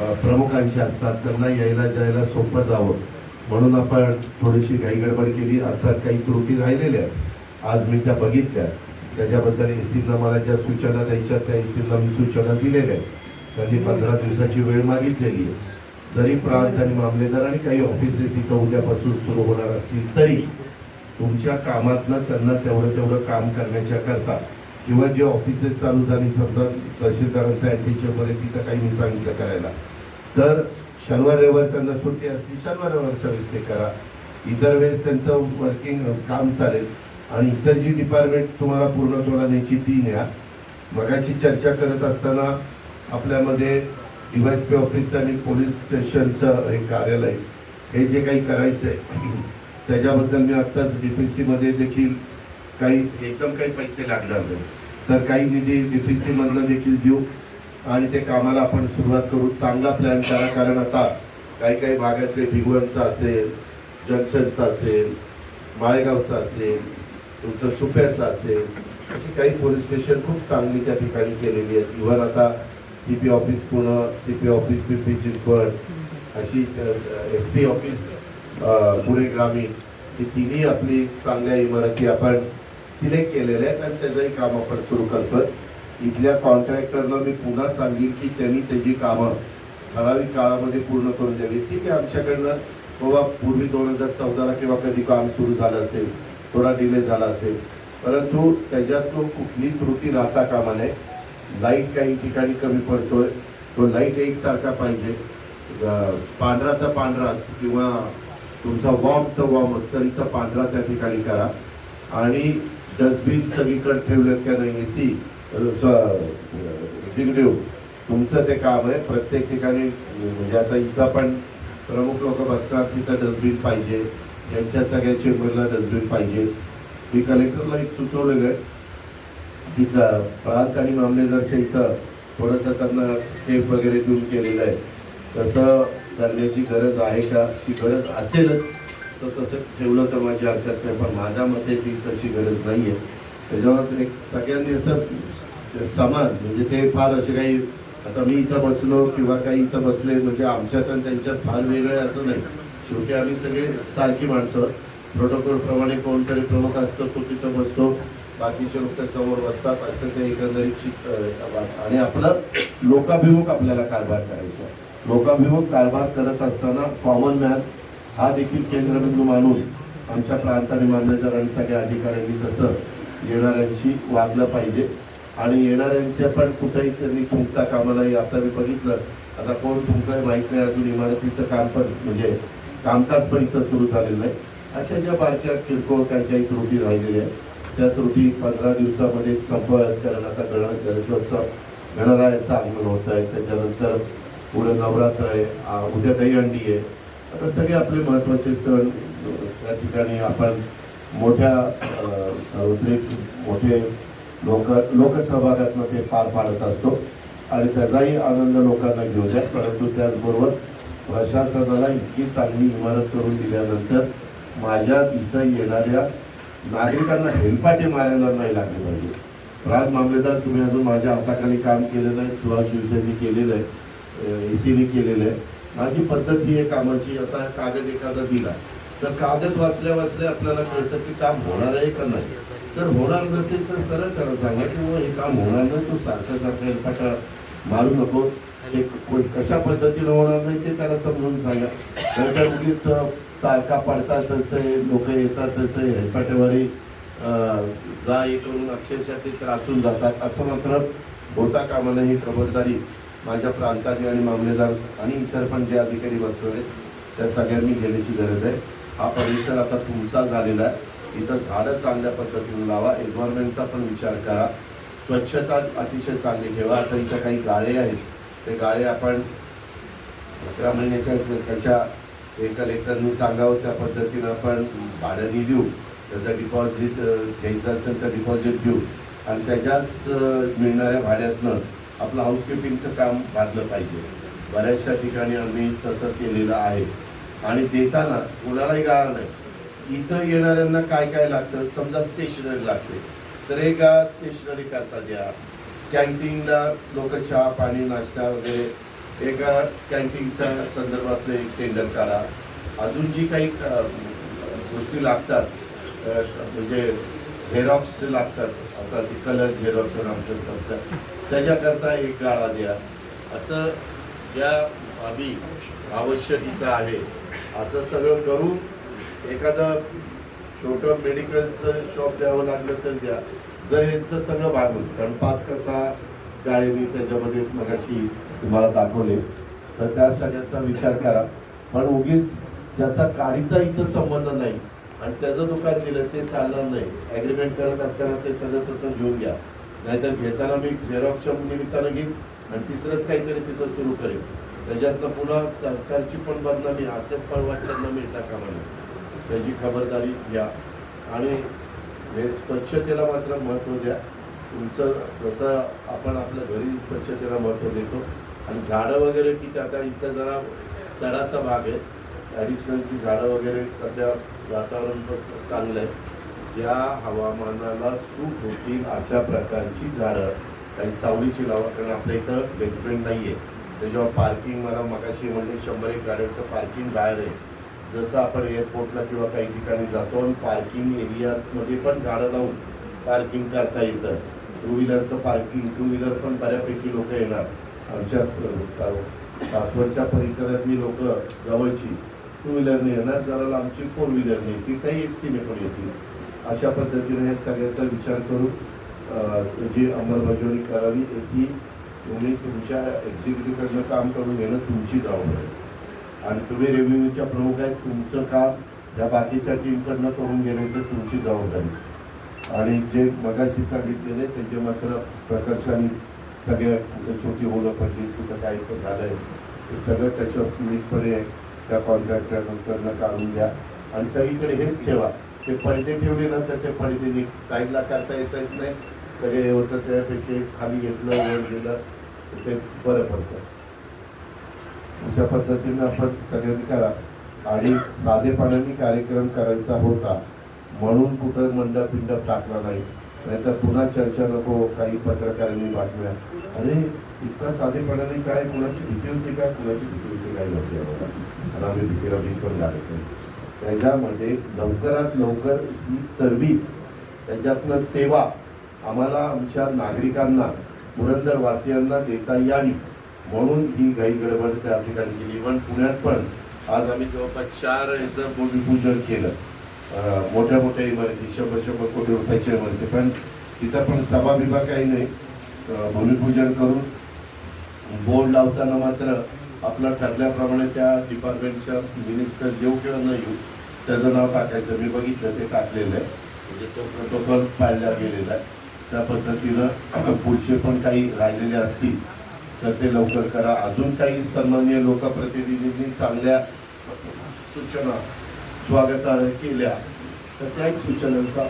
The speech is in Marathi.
प्रमुखांशी प्रमुखांचे असतात त्यांना यायला जायला सोपं जावं. म्हणून आपण थोडीशी घाईगडबड केली. अर्थात काही त्रुटी राहिलेल्या आज मी त्या बघितल्या. त्याच्याबद्दल एसीला मला ज्या सूचना द्यायच्या त्या एसीला मी सूचना दिलेल्या आहेत. त्यांनी पंधरा दिवसाची वेळ मागितलेली आहे. जरी प्रांत आणि मामलेदार आणि काही ऑफिसेस इथं उद्यापासून सुरू होणार असतील तरी तुमच्या कामातनं त्यांना तेवढं तेवढं काम करण्याच्या करता किंवा जे ऑफिसेस चालू झाली समजा तहसीलदारांचं अँटीचे वगैरे तिथं काही मी सांगितलं करायला. तर शनिवार रविवार त्यांना सुट्टी असली शनिवार रविवारच्या वेळेस ते करा. इतर वेळेस त्यांचं वर्किंग काम चालेल. आणि इतर जी डिपार्टमेंट तुम्हाला पूर्ण तोडा न्यायची ती न्या. मगाची चर्चा करत असताना आपल्यामध्ये डिवाइस पी ऑफिस आणि पोलीस स्टेशनचं हे कार्यालय हे जे काही करायचं आहे त्याच्याबद्दल मी आत्ताच डी पी सीमध्ये देखील काही एकदम काही पैसे लागणार नाही तर काही निधी डी पी सीमधनं देखील देऊ आणि ते कामाला आपण सुरुवात करू. चांगला प्लॅन करा कारण आता काही काही भागातले भिगवणचं असेल जंक्शनचं असेल माळेगावचं असेल तुमचं सुप्याचं असेल अशी काही पोलीस स्टेशन खूप चांगली त्या ठिकाणी केलेली आहेत. इव्हन आता C P office Pune C P office Pimpri Chinchwad अशी एस पी ऑफिस पुणे ग्रामीण ही तिन्ही आपली चांगल्या इमारती आपण सिलेक्ट केलेले आहेत आणि त्याचंही काम आपण सुरू करतोय. इथल्या कॉन्ट्रॅक्टरना मी पुन्हा सांगेन की त्यांनी त्याची कामं ठराविक काळामध्ये पूर्ण करून द्यावी. ठीक आहे आमच्याकडनं बाबा पूर्वी दोन हजार चौदाला किंवा कधी काम सुरू झालं असेल थोडा डिले झाला असेल परंतु त्याच्यातून कुठली त्रुटी राहता कामा नये. लाइट काही ठिकाणी कमी पडतोय तो लाइट एकसारखा पाहिजे. पांढरा तर पांढराच किंवा तुमचा वॉर्म तर वॉर्मच तर इथं पांढरा त्या ठिकाणी करा. आणि डस्टबिन सगळीकडे ठेवलेत का नाही सी एक्झिक्युटिव्ह तुमचं ते काम आहे. प्रत्येक ठिकाणी म्हणजे आता इथं पण प्रमुख लोक बसणार तिथं डस्टबिन पाहिजे. यांच्या सगळ्या चेंबरला डस्टबिन पाहिजे. मी कलेक्टरला एक सुचवलेलं आहे. तिथं प्रांत आणि मामलेदारच्या इथं थोडंसं त्यांना स्टेप वगैरे देऊन केलेलं आहे. तसं करण्याची गरज आहे का? ती गरज असेलच. तर तसं ठेवलं तर माझी हरकत नाही पण माझ्या मते ती तशी गरज नाही आहे त्याच्यामुळे एक सगळ्यांनी असं समान म्हणजे ते फार असे काही आता मी इथं बसलो किंवा काही इथं बसले म्हणजे आमच्यात आणि त्यांच्यात फार वेगळं असं नाही. शेवटी आम्ही सगळे सारखी माणसं. प्रोटोकॉलप्रमाणे कोणतरी प्रमुख असतो तो तिथं बसतो. बाकीचे लोक समोर बसतात असं ते एकंदरीत आणि आपलं लोकाभिमुख आपल्याला कारभार करायचा लोकाभिमुख कारभार करत असताना कॉमन मॅन हा देखील केंद्रबिंदू मानून आमच्या प्रांत आणि आणि सगळ्या अधिकाऱ्यांनी तसं येणाऱ्यांशी वागलं पाहिजे. आणि येणाऱ्यांच्या पण कुठेही त्यांनी थुंकता कामा नाही आता मी बघितलं. आता कोण थुंकय माहीत नाही अजून इमारतीचं काम पण म्हणजे कामकाज पण इथं सुरू झालेलं नाही. अशा ज्या बारक्या किरकोळ काही काही त्रुटी राहिलेल्या आहेत त्या त्रुटी पंधरा दिवसामध्ये संपत कारण आता गण गणेशोत्सव गणरायाचं आगमन होत आहे. त्याच्यानंतर पुढे नवरात्र आहे उद्या दहीहंडी आहे. आता सगळे आपले महत्त्वाचे सण त्या ठिकाणी आपण मोठ्या सार्वत्रिक मोठे लोक लोकसहभागातनं ते पार पाडत असतो. आणि त्याचाही आनंद लोकांना घेऊ द्या. परंतु त्याचबरोबर प्रशासनाला इतकी चांगली इमारत करून दिल्यानंतर माझ्या तिथं येणाऱ्या नागरिकांना हेलपाटे मारायला नाही लागले पाहिजे. राज मामलेदार तुम्ही अजून माझ्या हाताखाली काम केलेलं आहे. सुहास दिवसांनी केलेलं आहे. एसीने केलेलं आहे. माझी पद्धत ही आहे कामाची. आता कागद एखादा दिला तर कागद वाचल्या वाचल्या आपल्याला कळतं की काम होणार आहे का नाही. तर होणार नसेल तर सरळ त्याला सांगा की बुवा हे काम होणार नाही तू सारखं सारखं हेलपाटा मारू नको. हे कशा पद्धतीनं होणार नाही ते त्याला समजून सांगा. नंतर उगीच तारखा पडतात त्याचे लोक येतात त्याचे हेलपाटेवारी जा हे करून अक्षरशः ते त्रासून जातात. असं मात्र होता कामा ही खबरदारी. माझ्या प्रांताने आणि मामलेदार आणि इतर पण जे अधिकारी बसवले त्या सगळ्यांनी घेण्याची गरज आहे. हा परिसर आता तुमचा झालेला आहे. इथं झाडं चांगल्या पद्धतीने लावा एन्व्हायरमेंटचा पण विचार करा. स्वच्छता अतिशय चांगली ठेवा. आता इथं काही गाळे आहेत. ते गाळे आपण अकरा महिन्याच्या कशा हे कलेक्टरनी सांगावं त्या पद्धतीनं आपण भाड्याने देऊ. त्याचं डिपॉझिट घ्यायचं असेल तर डिपॉझिट देऊ. आणि त्याच्याच मिळणाऱ्या भाड्यातनं आपलं हाऊसकीपिंगचं काम घातलं पाहिजे. बऱ्याचशा ठिकाणी आम्ही तसं केलेलं आहे. आणि देताना कोणालाही गाळा नाही. इथं येणाऱ्यांना काय काय लागतं? समजा स्टेशनरी लागते. तर एक स्टेशनरी करता द्या. कॅन्टीनला लोक चहा पाणी नाश्ता वगैरे एका कॅन्टीनच्या संदर्भातलं एक टेंडर काढा. अजून जी काही गोष्टी लागतात म्हणजे झेरॉक्स लागतात. आता ती कलर झेरॉक्स आमच्या त्याच्याकरता एक गाळा द्या. असं ज्या बाबी आवश्यक इथं आहे असं सगळं करून एखादं छोटं मेडिकलचं शॉप द्यावं लागलं तर द्या. जर यांचं सगळं भागून कारण पाच कसा गाळे मी त्याच्यामध्ये मगाशी तुम्हाला दाखवले तर त्या सगळ्याचा विचार करा. पण उगीच ज्याचा गाडीचा इथं संबंध नाही आणि त्याचं दुकान दिलं ते चालणार नाही. ॲग्रीमेंट करत असताना ते सगळं तसं घेऊन घ्या. नाहीतर घेताना मी झेरॉक्सच्या निमित्तानं घेईन आणि तिसरंच काहीतरी तिथं सुरू करेन. त्याच्यातनं पुन्हा सरकारची पण बदनामी असे पण वाटताना मिळता कामा नये त्याची खबरदारी घ्या. आणि हे स्वच्छतेला मात्र महत्त्व द्या. तुमचं जसं आपण आपल्या घरी स्वच्छतेला महत्त्व देतो. आणि झाडं वगैरे की आता इथं जरा सडाचा भाग आहे. ॲडिशनलची झाडं वगैरे सध्या वातावरण चांगलं आहे. या हवामानाला सूट होतील अशा प्रकारची झाडं काही सावलीची लावा कारण आपल्या इथं बेसमेंट नाही आहे त्याच्यावर पार्किंग मला मगाशी म्हणजे शंभर एक गाड्यांचं पार्किंग बाहेर आहे. जसं आपण एअरपोर्टला किंवा काही ठिकाणी जातो आणि पार्किंग एरियामध्ये पण झाडं लावून पार्किंग करता येतं. टू व्हीलरचं पार्किंग टू व्हीलर पण बऱ्यापैकी लोक येणार. आमच्या सासवडच्या परिसरातली लोक जवळची. टू व्हीलरने येणार जरा आमची फोर व्हीलरने येतील. काही एस टीने पण येतील. अशा पद्धतीने हे सगळ्याचा विचार करून जी त्याची अंमलबजावणी करावी अशी तुम्ही तुमच्या एक्झिक्युटिव्हकडनं काम करून घेणं तुमची जबाबदारी आहे. आणि तुम्ही रेव्हेन्यूच्या प्रमुख आहेत तुमचं काम या बाकीच्या टीमकडनं करून घेण्याचं तुमची जबाबदारी आणि जे मगाशी सांगितलेले त्याचे मात्र प्रकर्षाने सगळ्या कुठं छोटी होणं पडली कुठं काही पण झालंय हे सगळं त्याच्यावर नीटपणे त्या कॉन्ट्रॅक्टरकडनं काढून द्या आणि सगळीकडे हेच ठेवा. ते पडदे ठेवले ना तर ते पडदे नीट साईडला करता येता येत नाही. सगळे हे होतं त्यापेक्षा खाली घेतलं वर गेलं तर ते बरं पडतं. अशा पद्धतीनं आपण सगळ्यांनी करा. आणि साधेपणाने कार्यक्रम करायचा होता म्हणून कुठं मंडप पिंडप टाकला नाही. नाहीतर पुन्हा चर्चा नको काही पत्रकारांनी बातम्या. अरे इतका साधेपणाने काय कुणाची भीती होती का? कुणाची भीती होती? काय नव्हती आम्हाला. आणि आम्ही भीतीला भीत पण लागत नाही. त्याच्यामध्ये लवकरात लवकर ही सर्व्हिस त्याच्यातनं सेवा आम्हाला आमच्या नागरिकांना पुरंदरवासियांना देता यावी. म्हणून ही घाई गडबड त्या ठिकाणी केली. इव्हन पुण्यात पण आज आम्ही जवळपास चार याचं भूमिपूजन केलं. मोठ्या मोठ्या इमारती शंभर शंभर कोटी रुपयाच्या इमारती. पण तिथं पण सभा विभाग काही नाही. भूमिपूजन करून बोर्ड लावताना मात्र आपलं ठरल्याप्रमाणे त्या डिपार्टमेंटच्या मिनिस्टर येऊ किंवा न येऊ त्याचं नाव टाकायचं. मी बघितलं ते टाकलेलं आहे. म्हणजे तो प्रोटोकॉल पाळला गेलेला आहे. त्या पद्धतीनं पुढचे पण काही राहिलेले असतील तर ते लवकर करा. अजून काही सन्मान्य लोकप्रतिनिधींनी चांगल्या सूचना स्वागतार्ह केल्या तर त्याच सूचनांचा